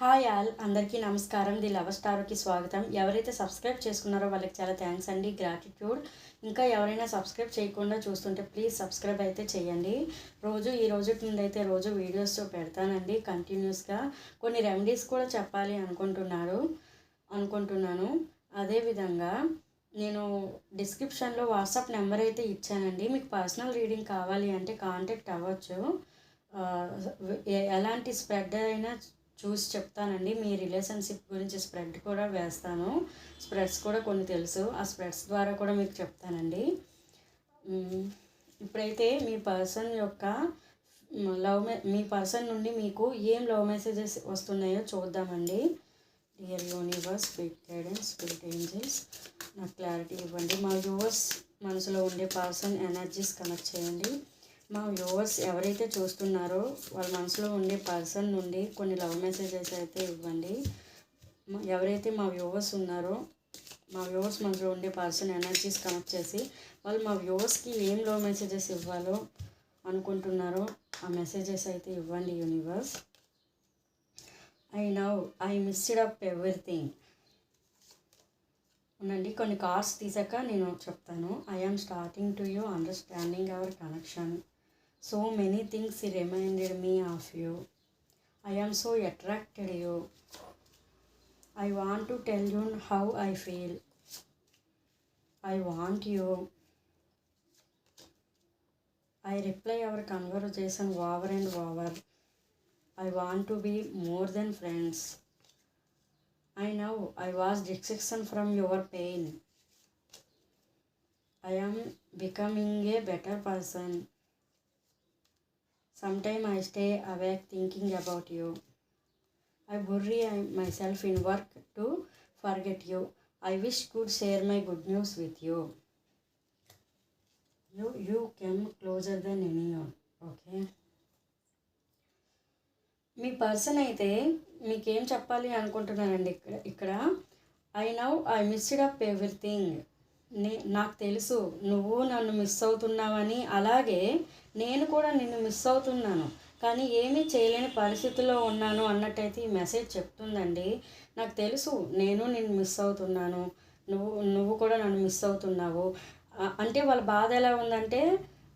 Hi all అందరికీ నమస్కారం. The love స్టార్కి స్వాగతం. ఎవరైతే సబ్స్క్రైబ్ చేసుకున్నారో వాళ్ళకి చాలా థ్యాంక్స్ అండి గ్రాటిట్యూడ్. ఇంకా ఎవరైనా సబ్స్క్రైబ్ చేయకుండా చూస్తుంటే ప్లీజ్ సబ్స్క్రైబ్ అయితే చేయండి. రోజు ఈ రోజు నుండి అయితే రోజు వీడియోస్ పెడతానండి కంటిన్యూస్గా. కొన్ని రెమెడీస్ కూడా చెప్పాలి అనుకుంటున్నారు అనుకుంటున్నాను. అదేవిధంగా నేను డిస్క్రిప్షన్లో వాట్సాప్ నెంబర్ అయితే ఇచ్చానండి. మీకు పర్సనల్ రీడింగ్ కావాలి అంటే కాంటాక్ట్ అవ్వచ్చు. ఎలాంటి స్ప్రెడ్ అయినా చూసి చెప్తానండి. మీ రిలేషన్షిప్ గురించి స్ప్రెడ్ కూడా వేస్తాను. స్ప్రెడ్స్ కూడా కొన్ని తెలుసు. ఆ స్ప్రెడ్స్ ద్వారా కూడా మీకు చెప్తానండి. ఇప్పుడైతే మీ పర్సన్ యొక్క లవ్ మె మీ పర్సన్ నుండి మీకు ఏం లవ్ మెసేజెస్ వస్తున్నాయో చూద్దామండి. Dear universe big guidance big angels నాకు క్లారిటీ ఇవ్వండి. మా వ్యూవర్స్ మనసులో ఉండే పర్సన్ ఎనర్జీస్ కనెక్ట్ చేయండి. మా వ్యూవర్స్ ఎవరైతే చూస్తున్నారో వాళ్ళ మనసులో ఉండే పర్సన్ నుండి కొన్ని లవ్ మెసేజెస్ అయితే ఇవ్వండి. ఎవరైతే మా వ్యూవర్స్ ఉన్నారో మా వ్యూవర్స్ మనసులో ఉండే పర్సన్ ఎనర్జీస్ కనెక్ట్ చేసి వాళ్ళు మా వ్యూవర్స్కి ఏం లవ్ మెసేజెస్ ఇవ్వాలో అనుకుంటున్నారో ఆ మెసేజెస్ అయితే ఇవ్వండి universe. I now I missed up everything. ఉండండి కొన్ని కార్డ్స్ తీసాక నేను చెప్తాను. I am starting to you understanding our connection. So many things reminded me of you. I am so attracted you. I want to tell you how I feel. I want you. I replay our conversation over and over. I want to be more than friends. I know I was distraction from your pain. I am becoming a better person. Sometimes I stay awake thinking about you. I bury myself in work to forget you. I wish could share my good news with you. You you came closer than anyone. Okay. మీ person అయితే మీకేం చెప్పాలి అనుకుంటున్నానండి ఇక్కడ ఇక్కడ I now I missed up everything నే నాకు తెలుసు నువ్వు నన్ను మిస్ అవుతున్నావని అలాగే నేను కూడా నిన్ను మిస్ అవుతున్నాను. కానీ ఏమీ చేయలేని పరిస్థితిలో ఉన్నాను అన్నట్టయితే ఈ మెసేజ్ చెప్తుందండి. నాకు తెలుసు నేను నిన్ను మిస్ అవుతున్నాను. నువ్వు నువ్వు కూడా నన్ను మిస్ అవుతున్నావు. అంటే వాళ్ళ బాధ ఎలా ఉందంటే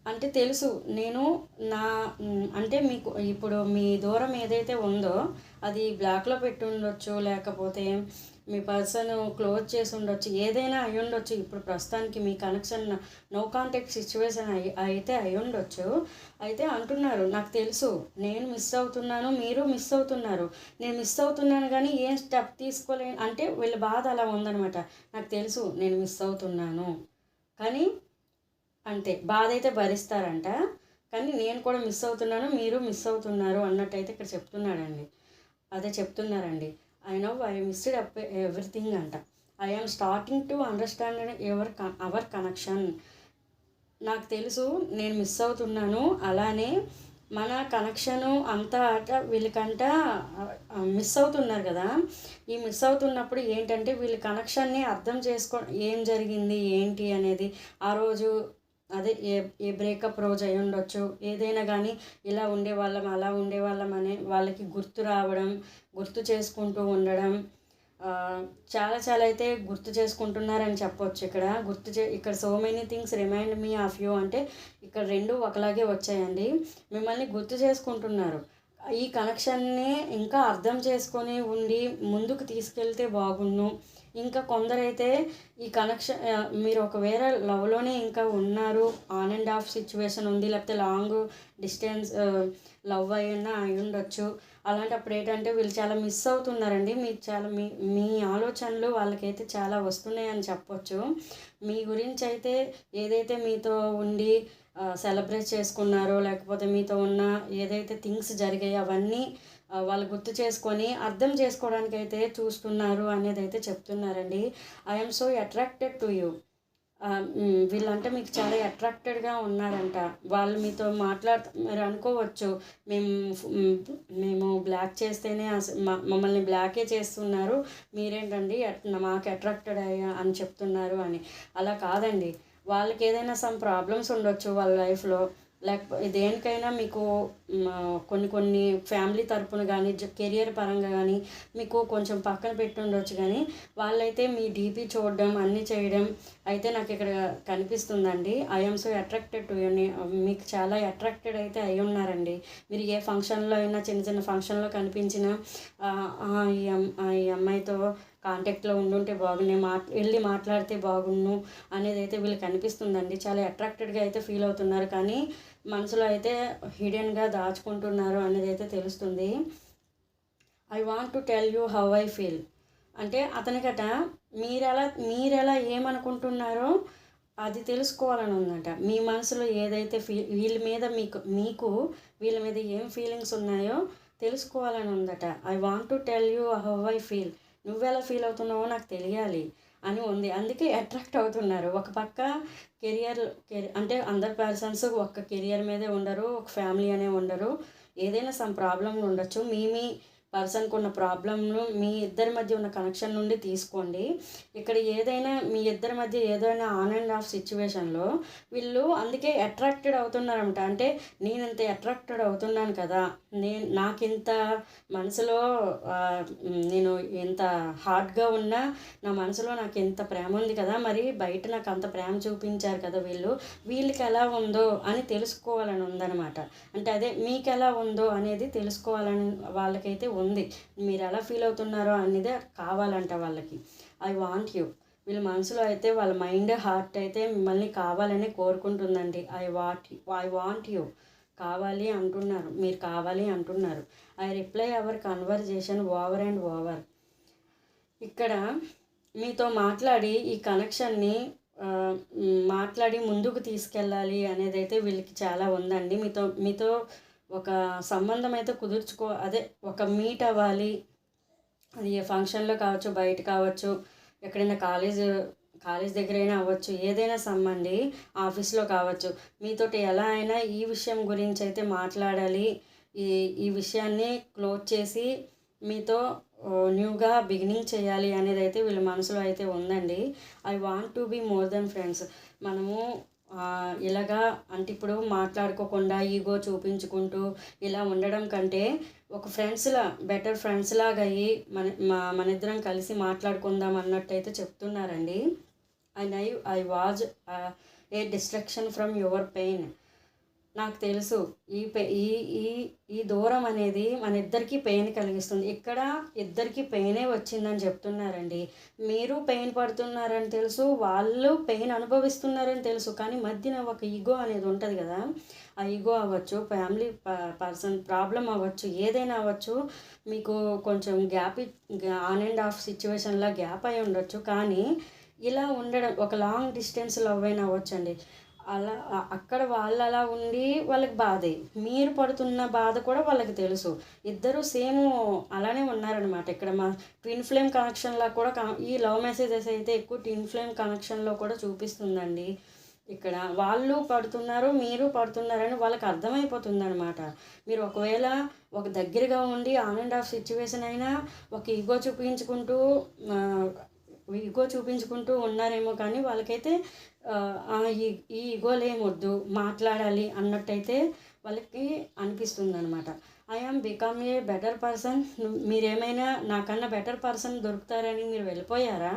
అంటే తెలుసు నేను నా అంటే మీకు ఇప్పుడు మీ దూరం ఏదైతే ఉందో అది బ్లాక్లో పెట్టి ఉండొచ్చు లేకపోతే మీ పర్సన్ క్లోజ్ చేసి ఉండొచ్చు ఏదైనా అయి ఉండొచ్చు. ఇప్పుడు ప్రస్తుతానికి మీ కనెక్షన్ నో కాంటాక్ట్ సిచ్యువేషన్ అయి అయితే అయి ఉండొచ్చు. అయితే అంటున్నారు నాకు తెలుసు నేను మిస్ అవుతున్నాను మీరు మిస్ అవుతున్నారు. నేను మిస్ అవుతున్నాను కానీ ఏం స్టెప్ తీసుకోలేను అంటే వీళ్ళ బాధ అలా ఉందనమాట నాకు తెలుసు నేను మిస్ అవుతున్నాను. కానీ అంతే బాధ అయితే భరిస్తారంట. కానీ నేను కూడా మిస్ అవుతున్నాను మీరు మిస్ అవుతున్నారు అన్నట్టయితే ఇక్కడ చెప్తున్నాడండి. అదే చెప్తున్నారండి. I know I missed up everything అంట. I am starting to understand ever our connection నాకు తెలుసు నేను మిస్ అవుతున్నాను. అలానే మన కనెక్షను అంతా అట వీళ్ళకంట మిస్ అవుతున్నారు కదా. ఈ మిస్ అవుతున్నప్పుడు ఏంటంటే వీళ్ళ కనెక్షన్ని అర్థం చేసుకో ఏం జరిగింది ఏంటి అనేది ఆ రోజు అదే ఏ ఏ బ్రేకప్ రోజు అయి ఉండొచ్చు. ఏదైనా కానీ ఇలా ఉండేవాళ్ళం అలా ఉండేవాళ్ళం అనే వాళ్ళకి గుర్తు రావడం గుర్తు చేసుకుంటూ ఉండడం చాలా చాలా అయితే గుర్తు చేసుకుంటున్నారని చెప్పొచ్చు ఇక్కడ. గుర్తు చే ఇక్కడ so many things remind me of you అంటే ఇక్కడ రెండు ఒకలాగే వచ్చాయండి. మిమ్మల్ని గుర్తు చేసుకుంటున్నారు. ఈ కనెక్షన్ని ఇంకా అర్థం చేసుకొని ఉండి ముందుకు తీసుకెళ్తే బాగుండు ఇంకా కొందరైతే ఈ కనెక్షన్ మీరు ఒకవేళ లవ్లోనే ఇంకా ఉన్నారు ఆన్ అండ్ ఆఫ్ సిచ్యువేషన్ ఉంది లేకపోతే లాంగ్ డిస్టెన్స్ లవ్ అయినా అయి ఉండొచ్చు అలాంటప్పుడు ఏంటంటే వీళ్ళు చాలా మిస్ అవుతున్నారండి. మీరు చాలా మీ మీ ఆలోచనలు వాళ్ళకైతే చాలా వస్తున్నాయని చెప్పొచ్చు. మీ గురించి అయితే ఏదైతే మీతో ఉండి సెలబ్రేట్ చేసుకున్నారో లేకపోతే మీతో ఉన్న ఏదైతే థింగ్స్ జరిగాయి అవన్నీ వాళ్ళు గుర్తు చేసుకొని అర్థం చేసుకోవడానికి అయితే చూస్తున్నారు అనేది అయితే చెప్తున్నారండి I'm so attracted to you వీళ్ళంటే మీకు చాలా అట్రాక్టెడ్గా ఉన్నారంట. వాళ్ళు మీతో మాట్లాడ మీరు అనుకోవచ్చు మేము మేము బ్లాక్ చేస్తేనే మమ్మల్ని బ్లాకే చేస్తున్నారు. మీరేంటండి మాకు అట్రాక్టెడ్ అయ్యా అని చెప్తున్నారు అని. అలా కాదండి. వాళ్ళకి ఏదైనా సమ్ ప్రాబ్లమ్స్ ఉండొచ్చు వాళ్ళ లైఫ్లో లేకపోతే దేనికైనా మీకు కొన్ని కొన్ని ఫ్యామిలీ తరపున కానీ కెరియర్ పరంగా కానీ మీకు కొంచెం పక్కన పెట్టి ఉండొచ్చు కానీ వాళ్ళైతే మీ డీపీ చూడడం అన్నీ చేయడం అయితే నాకు ఇక్కడ కనిపిస్తుందండి. ఐఎమ్ సో అట్రాక్టెడ్ టు యూని మీకు చాలా అట్రాక్టెడ్ అయితే అయి ఉన్నారండి. మీరు ఏ ఫంక్షన్లో అయినా చిన్న చిన్న ఫంక్షన్లో కనిపించిన ఈ ఈ అమ్మాయితో కాంటాక్ట్లో ఉండుంటే బాగున్నాయి మా వెళ్ళి మాట్లాడితే బాగుండు అనేది అయితే వీళ్ళకి అనిపిస్తుందండి. చాలా అట్రాక్టెడ్గా అయితే ఫీల్ అవుతున్నారు. కానీ మనసులో అయితే హిడెన్గా దాచుకుంటున్నారు అనేది అయితే తెలుస్తుంది. I want to tell you how I feel. అంటే అతనికట మీరెలా మీరెలా ఏమనుకుంటున్నారో అది తెలుసుకోవాలని ఉందట. మీ మనసులో ఏదైతే ఫీ వీళ్ళ మీద మీకు మీకు వీళ్ళ మీద ఏం ఫీలింగ్స్ ఉన్నాయో తెలుసుకోవాలని ఉందట. I want to tell you how I feel. నువ్వెలా ఫీల్ అవుతున్నావో నాకు తెలియాలి అని ఉంది. అందుకే అట్రాక్ట్ అవుతున్నారు. ఒక పక్క కెరియర్ అంటే అందరు పర్సన్స్ ఒక్క కెరియర్ మీదే ఉండరు ఒక ఫ్యామిలీ అనే ఉండరు. ఏదైనా సమ్ ప్రాబ్లం ఉండొచ్చు. మీ మీ పర్సన్కి ఉన్న ప్రాబ్లంను మీ ఇద్దరి మధ్య ఉన్న కనెక్షన్ నుండి తీసుకోండి. ఇక్కడ ఏదైనా మీ ఇద్దరి మధ్య ఏదైనా ఆన్ అండ్ ఆఫ్ సిచ్యువేషన్లో వీళ్ళు అందుకే అట్రాక్టెడ్ అవుతున్నారంట అంటే నేను ఇంత అట్రాక్టెడ్ అవుతున్నాను కదా నేను నాకింత మనసులో నేను ఎంత హార్డ్గా ఉన్నా నా మనసులో నాకు ఇంత ప్రేమ ఉంది కదా మరి బయట నాకు అంత ప్రేమ చూపించారు కదా వీళ్ళు వీళ్ళకి ఎలా ఉందో అని తెలుసుకోవాలని ఉందన్నమాట. అంటే అదే మీకు ఎలా ఉందో అనేది తెలుసుకోవాలని వాళ్ళకైతే ఉంది. మీరు ఎలా ఫీల్ అవుతున్నారో అనేది కావాలంట వాళ్ళకి. I want you. వీళ్ళ మనసులో అయితే వాళ్ళ మైండ్ హార్ట్ అయితే మిమ్మల్ని కావాలని కోరుకుంటుందండి. I what I want you. కావాలి అంటున్నారు. మీరు కావాలి అంటున్నారు. I reply our conversation over and over. ఇక్కడ మీతో మాట్లాడి ఈ కనెక్షన్ని మాట్లాడి ముందుకు తీసుకెళ్ళాలి అనేది అయితే వీళ్ళకి చాలా ఉందండి. మీతో మీతో ఒక సంబంధం అయితే కుదుర్చుకో అదే ఒక మీట్ అవ్వాలి. అది ఏ ఫంక్షన్లో కావచ్చు బయట కావచ్చు ఎక్కడైనా కాలేజ్ కాలేజ్ దగ్గరైనా అవ్వచ్చు ఏదైనా సంబంధి ఆఫీస్లో కావచ్చు. మీతోటి ఎలా అయినా ఈ విషయం గురించి అయితే మాట్లాడాలి. ఈ ఈ విషయాన్ని క్లోజ్ చేసి మీతో న్యూగా బిగినింగ్ చేయాలి అనేది అయితే వీళ్ళ మనసులో అయితే ఉందండి. I want to be more than friends మనము ఇలాగా అంటే ఇప్పుడు మాట్లాడుకోకుండా ఈగో చూపించుకుంటూ ఇలా ఉండడం కంటే ఒక ఫ్రెండ్స్లా బెటర్ ఫ్రెండ్స్ లాగా అయ్యి మన మన ఇద్దరం కలిసి మాట్లాడుకుందాం అన్నట్టయితే చెప్తున్నారండి. And I I was a distraction from your pain నాకు తెలుసు. ఈ పె ఈ ఈ ఈ దూరం అనేది మన ఇద్దరికి పెయిన్ కలిగిస్తుంది. ఇక్కడ ఇద్దరికి పెయినే వచ్చిందని చెప్తున్నారండి. మీరు పెయిన్ పడుతున్నారని తెలుసు వాళ్ళు పెయిన్ అనుభవిస్తున్నారని తెలుసు. కానీ మధ్యన ఒక ఈగో అనేది ఉంటుంది కదా. ఆ ఈగో అవ్వచ్చు ఫ్యామిలీ పర్సన్ ప్రాబ్లం అవ్వచ్చు ఏదైనా అవ్వచ్చు. మీకు కొంచెం గ్యాప్ ఆన్ అండ్ ఆఫ్ సిచ్యువేషన్లో గ్యాప్ అయి ఉండొచ్చు. కానీ ఇలా ఉండడం ఒక లాంగ్ డిస్టెన్స్ లవ్ అయినా అవ్వచ్చండి. అలా అక్కడ వాళ్ళు అలా ఉండి వాళ్ళకి బాధే. మీరు పడుతున్న బాధ కూడా వాళ్ళకి తెలుసు. ఇద్దరు సేమ్ అలానే ఉన్నారనమాట ఇక్కడ మా ట్విన్ ఫ్లేమ్ కనెక్షన్లో కూడా ఈ లవ్ మెసేజెస్ అయితే ఎక్కువ ట్విన్ ఫ్లేమ్ కనెక్షన్లో కూడా చూపిస్తుందండి. ఇక్కడ వాళ్ళు పడుతున్నారు మీరు పడుతున్నారని వాళ్ళకి అర్థమైపోతుంది అనమాట మీరు ఒకవేళ ఒక దగ్గరగా ఉండి ఆన్ అండ్ ఆఫ్ సిచ్యువేషన్ అయినా ఒక ఈగో చూపించుకుంటూ ఈగో చూపించుకుంటూ ఉన్నారేమో కానీ వాళ్ళకైతే ఈ ఈగోలేమొద్దు మాట్లాడాలి అన్నట్టయితే వాళ్ళకి అనిపిస్తుంది అనమాట I am become a better person మీరేమైనా నాకన్నా బెటర్ పర్సన్ దొరుకుతారని మీరు వెళ్ళిపోయారా?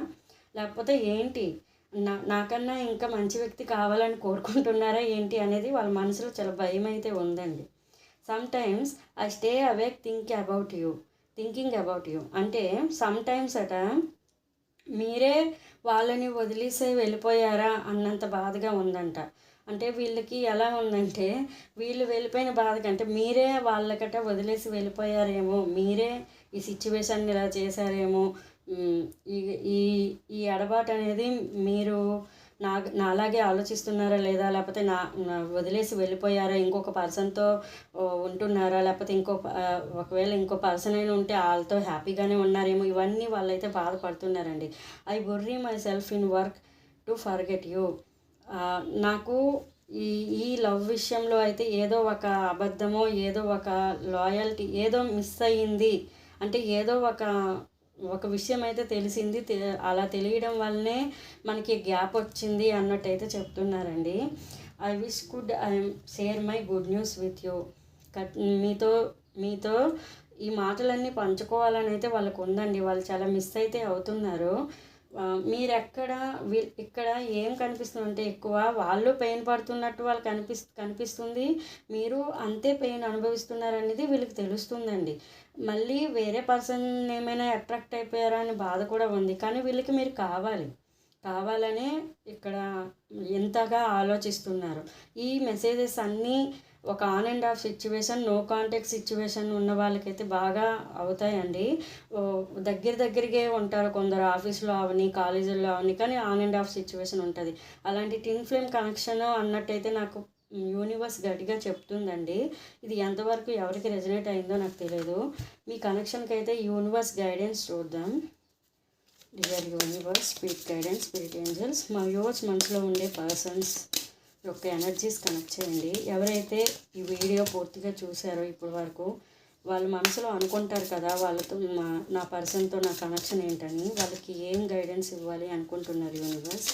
లేకపోతే ఏంటి? నా నాకన్నా ఇంకా మంచి వ్యక్తి కావాలని కోరుకుంటున్నారా ఏంటి అనేది వాళ్ళ మనసులో చాలా భయం అయితే ఉందండి. Sometimes I stay awake think about you thinking about you అంటే సమ్ టైమ్స్ అట మీరే వాళ్ళని వదిలేసే వెళ్ళిపోయారా అన్నంత బాధగా ఉందంట. అంటే వీళ్ళకి ఎలా ఉందంటే వీళ్ళు వెళ్ళిపోయిన బాధ కంటే మీరే వాళ్ళకట వదిలేసి వెళ్ళిపోయారేమో మీరే ఈ సిచ్యువేషన్ ఇలా చేశారేమో ఈ ఈ ఈ ఎడబాటు అనేది మీరు నా నాలాగే ఆలోచిస్తున్నారా లేదా? లేకపోతే నా వదిలేసి వెళ్ళిపోయారా? ఇంకొక పర్సన్తో ఉంటున్నారా? లేకపోతే ఇంకో ఒకవేళ ఇంకో పర్సన్ అయినా ఉంటే వాళ్ళతో హ్యాపీగానే ఉన్నారేమో? ఇవన్నీ వాళ్ళైతే బాధపడుతున్నారండి. I bury myself in work to forget you. నాకు ఈ ఈ లవ్ విషయంలో అయితే ఏదో ఒక అబద్ధమో ఏదో ఒక లాయల్టీ ఏదో మిస్ అయ్యింది. అంటే ఏదో ఒక ఒక విషయం అయితే తెలిసింది అలా తెలియడం వల్లనే మనకి గ్యాప్ వచ్చింది అన్నట్టయితే చెప్తున్నారండి. I wish could I share my good news with you. Cut మీతో మీతో ఈ మాటలన్నీ పంచుకోవాలని అయితే వాళ్ళకు ఉందండి వాళ్ళు చాలా మిస్ అయితే అవుతున్నారు. మీరెక్కడ వీ ఇక్కడ ఏం కనిపిస్తుంది అంటే ఎక్కువ వాళ్ళు పెయిన్ పడుతున్నట్టు వాళ్ళు కనిపిస్ కనిపిస్తుంది. మీరు అంతే పెయిన్ అనుభవిస్తున్నారు అనేది వీళ్ళకి తెలుస్తుందండి. మళ్ళీ వేరే పర్సన్ ఏమైనా అట్రాక్ట్ అయిపోయారా అని బాధ కూడా ఉంది. కానీ వీళ్ళకి మీరు కావాలి. కావాలనే ఇక్కడ ఎంతగా ఆలోచిస్తున్నారు. ఈ మెసేజెస్ అన్నీ ఒక on and off situation no contact situation ఉన్న వాళ్ళకైతే బాగా అవుతాయండి. దగ్గర దగ్గరికే ఉంటారు కొందరు ఆఫీస్లో అవని కాలేజీల్లో అవని కానీ ఆన్ అండ్ ఆఫ్ సిచ్యువేషన్ ఉంటుంది. అలాంటి టిన్ ఫ్లేమ్ కనెక్షన్ అన్నట్టయితే నాకు యూనివర్స్ గట్టిగా చెప్తుందండి. ఇది ఎంతవరకు ఎవరికి రెజనేట్ అయిందో నాకు తెలియదు మీ కనెక్షన్కి అయితే యూనివర్స్ గైడెన్స్ చూద్దాం. Dear universe spirit guidance spirit angels మా యూవర్స్ మనసులో ఉండే పర్సన్స్ యొక్క ఎనర్జీస్ కనెక్ట్ చేయండి. ఎవరైతే ఈ వీడియో పూర్తిగా చూసారో ఇప్పటి వరకు వాళ్ళ మనసులో అనుకుంటారు కదా వాళ్ళతో మా నా పర్సన్తో నా కనెక్షన్ ఏంటని వాళ్ళకి ఏం గైడెన్స్ ఇవ్వాలి అనుకుంటున్నారు యూనివర్స్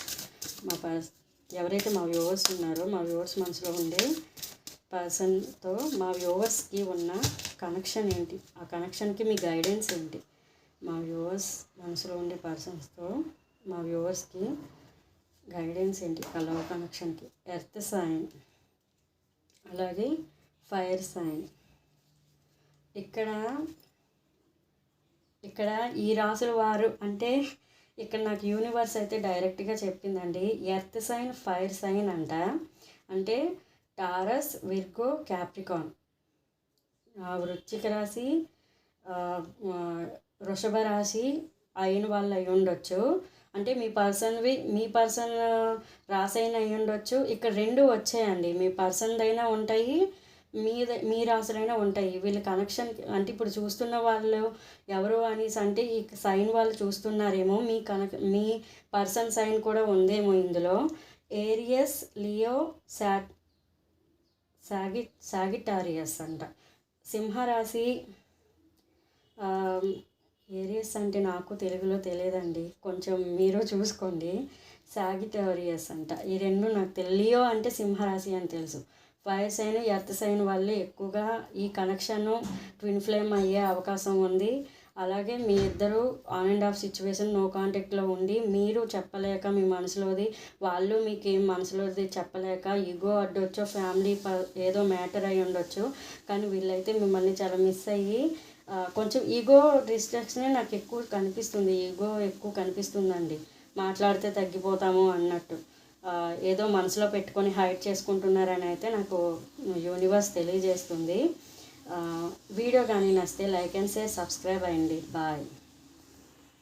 మా పర్స్ ఎవరైతే మా వ్యూవర్స్ ఉన్నారో మా వ్యూవర్స్ మనసులో ఉండే పర్సన్తో మా వ్యూవర్స్కి ఉన్న కనెక్షన్ ఏంటి? ఆ కనెక్షన్కి మీ గైడెన్స్ ఏంటి? మా వ్యూవర్స్ మనసులో ఉండే పర్సన్స్తో మా వ్యూవర్స్కి గైడెన్స్ ఏంటి? కలవ కనెక్షన్కి ఎర్త్ సైన్ అలాగే ఫైర్ సైన్ ఇక్కడ ఇక్కడ ఈ రాసుల వారు అంటే ఇక్కడ నాకు యూనివర్స్ అయితే డైరెక్ట్గా చెప్పిందండి. ఎర్త్ సైన్ ఫైర్ సైన్ అంట. అంటే టారస్ విర్గో క్యాప్రికాన్ ఆ రాశి వృషభ రాశి అయిన వాళ్ళు అయి ఉండొచ్చు. అంటే మీ పర్సన్వి మీ పర్సన్ రాసైన అయి ఉండొచ్చు ఇక్కడ రెండు వచ్చాయండి. మీ పర్సన్దైనా ఉంటాయి మీద మీ రాసులైనా ఉంటాయి. వీళ్ళ కనెక్షన్ అంటే ఇప్పుడు చూస్తున్న వాళ్ళు ఎవరు అనేసి అంటే ఈ సైన్ వాళ్ళు చూస్తున్నారేమో మీ కనెక్ మీ పర్సన్ సైన్ కూడా ఉందేమో ఇందులో. ఏరియస్ లియో శా సాగి సాగిటారియస్ అంట. సింహరాశి ఏరియస్ అంటే నాకు తెలుగులో తెలియదండి. కొంచెం మీరు చూసుకోండి. సాగిటోరియస్ అంట. ఈ రెండు నాకు తెలియో అంటే సింహరాశి అని తెలుసు. ఫైర్ సైన్ ఎర్త్ సైన్ వల్లే ఎక్కువగా ఈ కనెక్షన్ ట్విన్ ఫ్లేమ్ అయ్యే అవకాశం ఉంది. అలాగే మీ ఇద్దరు on and off situation no కాంటాక్ట్లో ఉండి మీరు చెప్పలేక మీ మనసులోది వాళ్ళు మీకు ఏం మనసులోది చెప్పలేక ఈగో అడ్డొచ్చో ఫ్యామిలీ ప ఏదో మ్యాటర్ అయి ఉండొచ్చు కానీ వీళ్ళైతే మిమ్మల్ని చాలా మిస్ అయ్యి కొంచెం ఈగో డిస్ట్రాక్షనే నాకు ఎక్కువ కనిపిస్తుంది. ఈగో ఎక్కువ కనిపిస్తుందండి. మాట్లాడితే తగ్గిపోతాము అన్నట్టు. ఏదో మనసులో పెట్టుకొని హైడ్ చేసుకుంటున్నారని అయితే నాకు యూనివర్స్ తెలియజేస్తుంది. వీడియో కానీ నచ్చితే లైక్ అండ్ షేర్ సబ్స్క్రైబ్ అయ్యండి. బాయ్